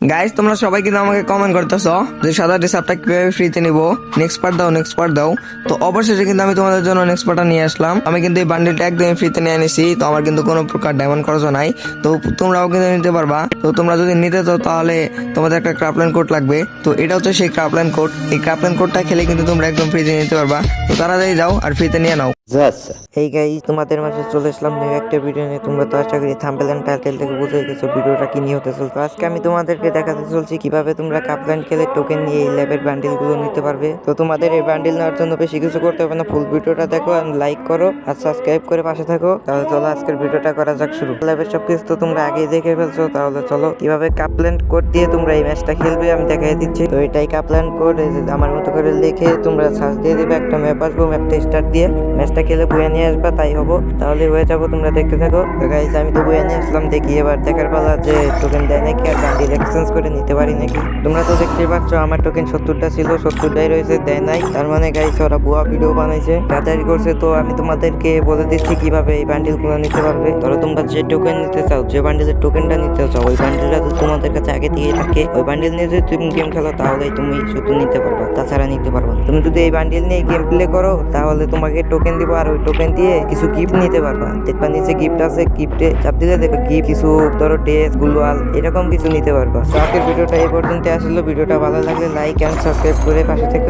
Guys তোমরা সবাই কিন্তু আমাকে কমেন্ট করতেছো যে সাদা ডিসাপটা কীভাবে ফ্রিতে নিবো? নেক্সট পার্ট দাও নেক্সট পার্ট দাও। তো অবশেষে কিন্তু আমি তোমাদের জন্য নেক্সট পার্টটা নিয়ে আসলাম। আমি কিন্তু এই বান্ডিলটা একদমই ফ্রিতে নিয়ে এনেছি, তো আমার কিন্তু কোনো প্রকার ডায়মন্ড খরচ নাই। তো তোমরাও কিন্তু নিতে পারবা। তো তোমরা যদি নিতে চাও, তাহলে তোমাদের একটা ক্রাফল্যান্ড কোড লাগবে। তো এটা হচ্ছে সেই ক্রাফল্যান্ড কোড এই ক্রাফল্যান্ড কোডটা খেলে কিন্তু তোমরা একদম ফ্রিতে নিতে পারবা। তো তাড়াতাড়ি যাও আর ফ্রিতে নিয়ে নাও। এই তোমাদের মাঝে চলে আসলাম নিউ একটা ভিডিও নিয়ে। তোমরা তো আশা করি থাম্বেল এন্ড টাইটেল থেকে বুঝে গেছো ভিডিওটা কি নিয়ে হতে চলছে। আজকে আমি তোমাদেরকে দেখাতে চলছি কীভাবে তোমরা কাপল্যান্ড খেলে টোকেন নিয়ে এই ল্যাবের বান্ডিলগুলো নিতে পারবে। তো তোমাদের এই বান্ডিল নেওয়ার জন্য বেশি কিছু করতে হবে না ফুল ভিডিওটা দেখো আর লাইক করো আর সাবস্ক্রাইব করে পাশে থাকো। তাহলে চলো আজকের ভিডিওটা করা যাক শুরু। ল্যাবের সব কিছু তো তোমরা আগেই দেখে ফেলছো, তাহলে চলো কীভাবে কাপল্যান্ড কোড দিয়ে তোমরা এই ম্যাচটা খেলবে আমি দেখাই দিচ্ছি। তো এটাই কাপল্যান্ড কোড আমার মতো করে লিখে তোমরা সার্চ দিয়ে দিবে, একটা ম্যাপ আসব ম্যাপটা স্টার্ট দিয়ে ম্যাচটা খেলে বয়ে নিয়ে আসবা, তাই হব। তাহলে হয়ে যাব তোমরা দেখতে থাকো। গাইজ আমি তো বয়ে নিয়ে আসলাম, দেখি এবার দেখার পালা যে টোকেন দেয় নাকি আর বান্ডিল এক্সচেঞ্জ করে নিতে পারি নাকি? তোমরা তো দেখতেই পাচ্ছ, আমার টোকেন সত্তরটা ছিল, সত্তরটাই রয়েছে, দেয় নাই। তার মানে গাইজ ওরা ভুয়া ভিডিও বানাইছে। গাদারি করছে, তো আমি তোমাদেরকে বলে দিচ্ছি কীভাবে এই বান্ডিলগুলো নিতে পারবে। ধরো, তোমরা যে টোকেন নিতে চাও, যে বান্ডিলের টোকেনটা নিতে চাও, ওই বান্ডিলটা যদি তোমাদের কাছে আগে দিয়ে থাকে। ওই বান্ডিল নিয়ে যদি তুমি গেম খেলো, তাহলেই তুমি শুধু নিতে পারবে, তাছাড়া নিতে পারবে তুমি যদি এই বান্ডিল নিয়ে গেম প্লে করো, তাহলে তোমাকে টোকেন দিব, আর ওই টোকেন দিয়ে কিছু গিফট নিতে পারবা। দেখবা, নিচে গিফট আছে গিফটে চাপ দিলে দেখবে গিফট কিছু, ধরো ড্রেস গুলোয়াল, এরকম কিছু নিতে পারবা। তো আজকের ভিডিওটা এই পর্যন্ত আসলে ভিডিওটা ভালো লাগলে লাইক অ্যান্ড সাবস্ক্রাইব করে পাশে থেকে